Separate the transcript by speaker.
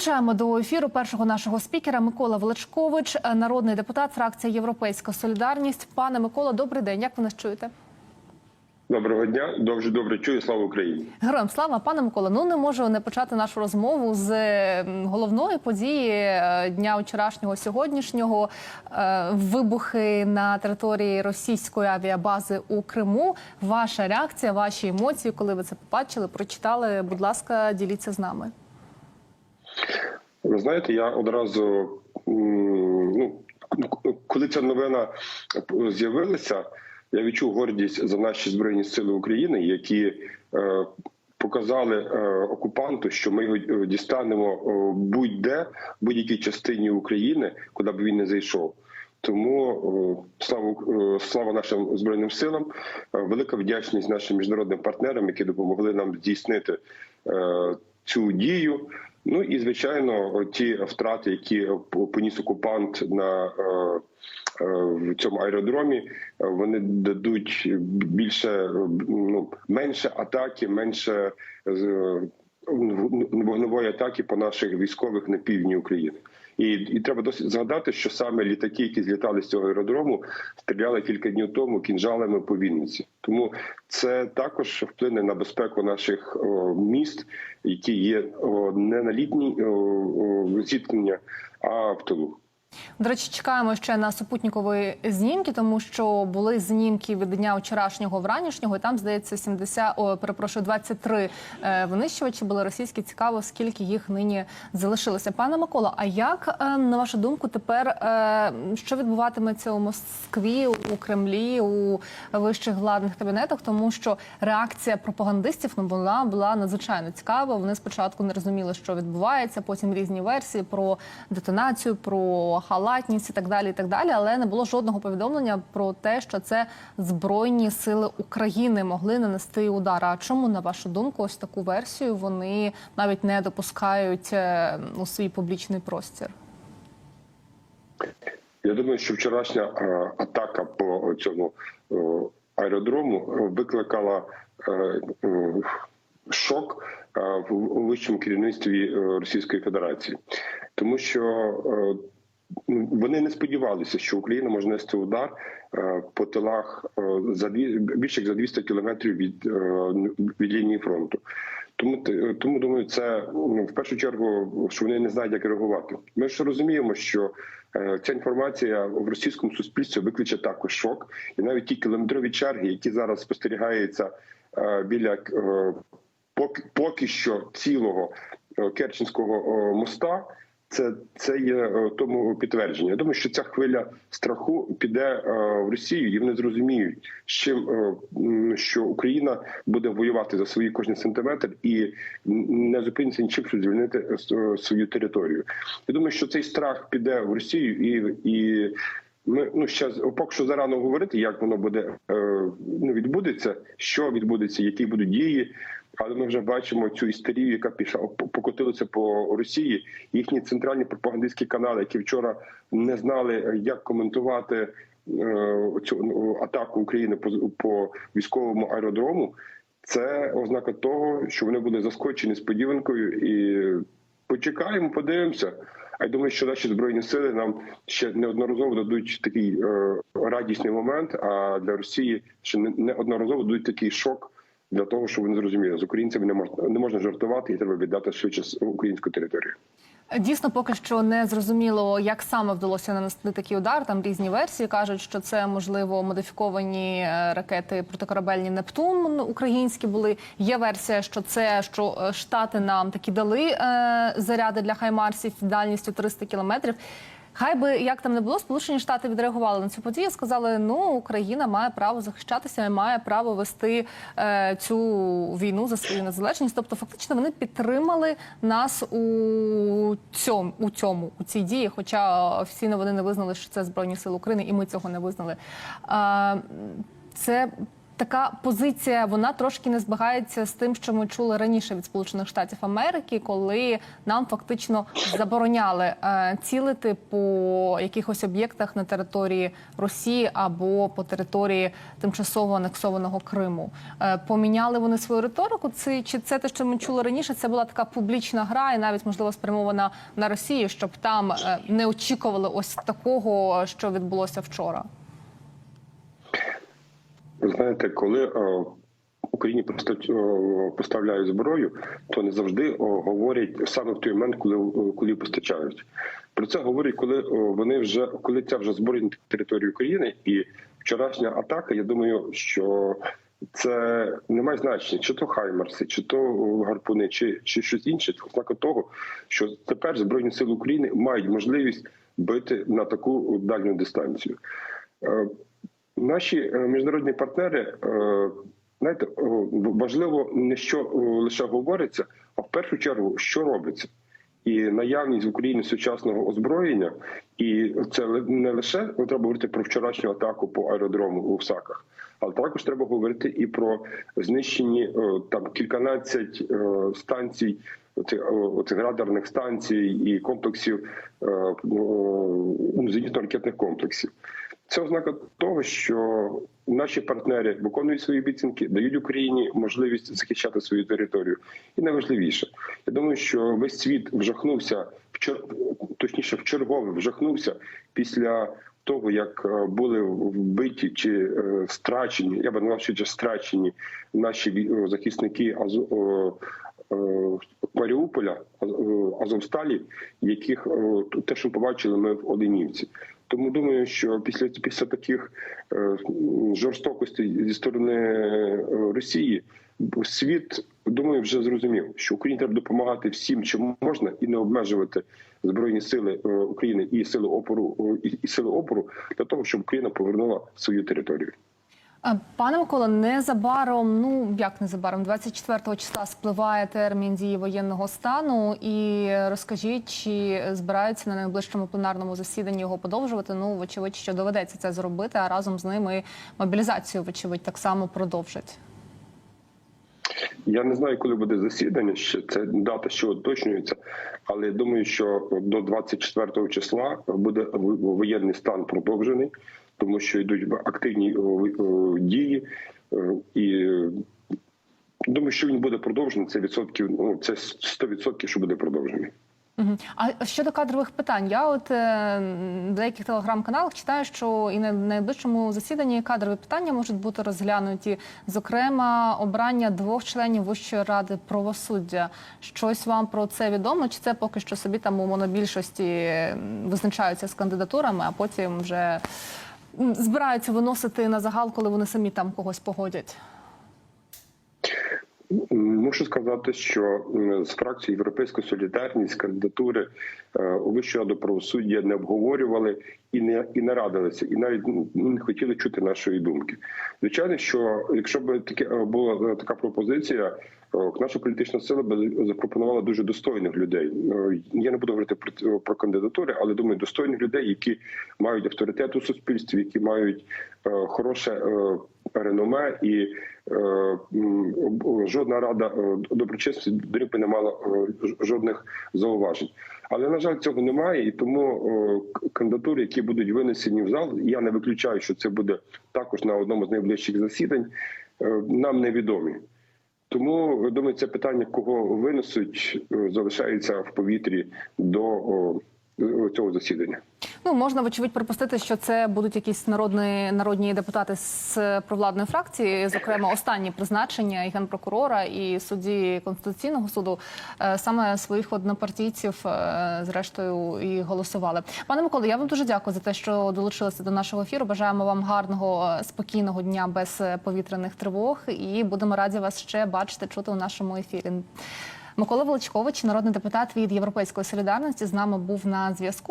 Speaker 1: Долучаємо до ефіру першого нашого спікера Микола Величкович, е, народний депутат, фракція Європейська Солідарність. Пане Микола, добрий день. Як ви нас чуєте?
Speaker 2: Доброго дня, дуже добре чую. Слава Україні.
Speaker 1: Героям слава, пане Микола. Ну не можу не почати нашу розмову з головної події е, дня вчорашнього сьогоднішнього е, вибухи на території російської авіабази у Криму. Ваша реакція, ваші емоції, коли ви це побачили, прочитали. Будь ласка, діліться з нами.
Speaker 2: Ви знаєте, я одразу ну коли ця новина з'явилася, я відчув гордість за наші збройні сили України, які е, показали е, окупанту, що ми його дістанемо е, будь-де, в будь-якій частині України, куди б він не зайшов. Тому слава слава нашим збройним силам, велика вдячність нашим міжнародним партнерам, які допомогли нам здійснити цю дію. Ну і звичайно, ті втрати, які поніс окупант на е, е, в цьому аеродромі, вони дадуть більше ну менше атаки, менше вогневої атаки по наших військових на півдні України. І і треба досить згадати, що саме літаки, які злітали з цього аеродрому, стріляли кілька днів тому кінжалами по Вінниці. Тому це також вплине на безпеку наших о, міст, які є о, не на літній зіткнення, а в тилу.
Speaker 1: До речі, чекаємо ще на супутникові знімки, тому що були знімки від дня вчорашнього вранішнього. і Там здається 70, о, перепрошую, 23 е, винищувачі були російські. Цікаво, скільки їх нині залишилося. Пане Микола, а як е, на вашу думку тепер е, що відбуватиметься у Москві, у Кремлі, у вищих владних кабінетах? Тому що реакція пропагандистів ну, була була надзвичайно цікава. Вони спочатку не розуміли, що відбувається. Потім різні версії про детонацію, про халатність і так далі, і так далі, але не було жодного повідомлення про те, що це збройні сили України могли нанести удар. А чому на вашу думку, ось таку версію вони навіть не допускають е, у свій публічний простір?
Speaker 2: Я думаю, що вчорашня е, атака по цьому е, аеродрому викликала шок в вищому керівництві Російської Федерації, тому що вони не сподівалися, що Україна може нести удар е, по тилах е, за більше як за 200 кілометрів від, е, від лінії фронту. Тому тому думаю, це ну, в першу чергу, що вони не знають, як реагувати. Ми ж розуміємо, що ця інформація в російському суспільстві викличе також шок, і навіть ті кілометрові черги, які зараз спостерігаються біля поки що цілого Керченського моста. Це це є тому підтвердження. Я думаю, що ця хвиля страху піде в Росію, і вони зрозуміють, з чим що Україна буде воювати за свої кожний сантиметр і не зупиниться нічим, щоб звільнити свою територію. Я думаю, що цей страх піде в Росію, і і ми ну ще поки що зарано говорити, як воно буде ну відбудеться, що відбудеться, які будуть дії. Але ми вже бачимо цю істерію, яка пішла покотилася по Росії. Їхні центральні пропагандистські канали, які вчора не знали, як коментувати цю атаку України по військовому аеродрому. Це ознака того, що вони були заскочені сподіванкою, і почекаємо, подивимося. А я думаю, що наші збройні сили нам ще неодноразово дадуть такий е, радісний момент. А для Росії ще неодноразово дадуть такий шок для того, щоб вони зрозуміли, з українцями не можна не можна жартувати і треба віддати швидше українську територію.
Speaker 1: Дійсно, поки що не зрозуміло, як саме вдалося нанести такий удар. Там різні версії кажуть, що це можливо модифіковані ракети протикорабельні Нептун українські були. Є версія, що це що штати нам такі дали е, заряди для хаймарсів дальністю 300 кілометрів. Хай би як там не було, Сполучені Штати відреагували на цю подію. Сказали, ну Україна має право захищатися, має право вести е, цю війну за свою незалежність. Тобто, фактично, вони підтримали нас у цьому у цьому у цій дії. Хоча офіційно вони не визнали, що це збройні сили України, і ми цього не визнали. Е, це така позиція вона трошки не збігається з тим, що ми чули раніше від Сполучених Штатів Америки, коли нам фактично забороняли е, цілити по якихось об'єктах на території Росії або по території тимчасово анексованого Криму. Е, поміняли вони свою риторику? Це чи це те, що ми чули раніше? Це була така публічна гра, і навіть можливо спрямована на Росію, щоб там е, не очікували ось такого, що відбулося вчора.
Speaker 2: Знаєте, коли е, Україні постав- е, поставляють зброю, то не завжди е, говорять саме в той момент, коли, коли постачають. Про це говорять, коли вони вже коли ця вже зброя на території України, і вчорашня атака. Я думаю, що це не має значення, чи то Хаймарси, чи то гарпуни, чи, чи щось інше. Це ознака того, що тепер збройні сили України мають можливість бити на таку дальню дистанцію. Наші е, міжнародні партнери, е, знаєте, важливо не що лише говориться, а в першу чергу, що робиться. І наявність в Україні сучасного озброєння, і це не лише треба говорити про вчорашню атаку по аеродрому у Саках, але також треба говорити і про знищені там кільканадцять е, станцій, оцих, радарних станцій і комплексів ну, зенітно-ракетних комплексів. Це ознака того, що наші партнери виконують свої обіцянки, дають Україні можливість захищати свою територію. І найважливіше, я думаю, що весь світ вжахнувся в чер... точніше, в чергове вжахнувся після того, як е, були вбиті чи е, страчені, я би назвав, що страчені наші захисники Маріуполя, Аз- е, Азовсталі, яких е, те, що побачили ми в Оленівці. Тому думаю, що після після таких е, жорстокостей зі сторони е, Росії світ думаю вже зрозумів, що Україні треба допомагати всім, чим можна, і не обмежувати збройні сили е, України і сили опору е, і сили опору для того, щоб Україна повернула свою територію.
Speaker 1: Е, Пане Микола, незабаром, ну як незабаром, 24 числа спливає термін дії воєнного стану. І розкажіть, чи збираються на найближчому пленарному засіданні його подовжувати? Ну, вочевидь, що доведеться це зробити, а разом з ними мобілізацію, вочевидь, так само продовжать.
Speaker 2: Я не знаю, коли буде засідання. Ще це дата ще уточнюється, але я думаю, що до 24 числа буде воєнний стан продовжений, тому що йдуть активні о, о, дії, е, і е, думаю, що він буде продовжений. Це відсотків. Ну це 100%, що буде продовжений.
Speaker 1: А щодо кадрових питань, я от е, в деяких телеграм-каналах читаю, що і на найближчому засіданні кадрові питання можуть бути розглянуті, зокрема, обрання двох членів Вищої ради правосуддя. Щось вам про це відомо? Чи це поки що собі там у монобільшості визначаються з кандидатурами, а потім вже збираються виносити на загал, коли вони самі там когось погодять?
Speaker 2: Мушу сказати, що з фракцією Європейська солідарність кандидатури е, у Вищу раду правосуддя не обговорювали і не і не радилися, і навіть ну, не хотіли чути нашої думки. Звичайно, що якщо б таке е, була е, така пропозиція, наша політична сила би запропонувала дуже достойних людей. Я не буду говорити про, про кандидатури, але думаю, достойних людей, які мають авторитет у суспільстві, які мають хороше реноме і жодна рада доброчесності до них не мала е, жодних зауважень. Але на жаль, цього немає, і тому е, кандидатури, які будуть винесені в зал, я не виключаю, що це буде також на одному з найближчих засідань. е, Нам невідомі. Тому думаю, це питання, кого винесуть, залишається в повітрі до цього засідання.
Speaker 1: Ну можна вочевидь припустити, що це будуть якісь народні народні депутати з провладної фракції, зокрема останні призначення і генпрокурора і судді конституційного суду е, саме своїх однопартійців, е, зрештою, і голосували. Пане Миколо, я вам дуже дякую за те, що долучилися до нашого ефіру. Бажаємо вам гарного е, спокійного дня без е, повітряних тривог, і будемо раді вас ще бачити, чути у нашому ефірі. Микола Величкович, народний депутат від Європейської солідарності, з нами був на зв'язку.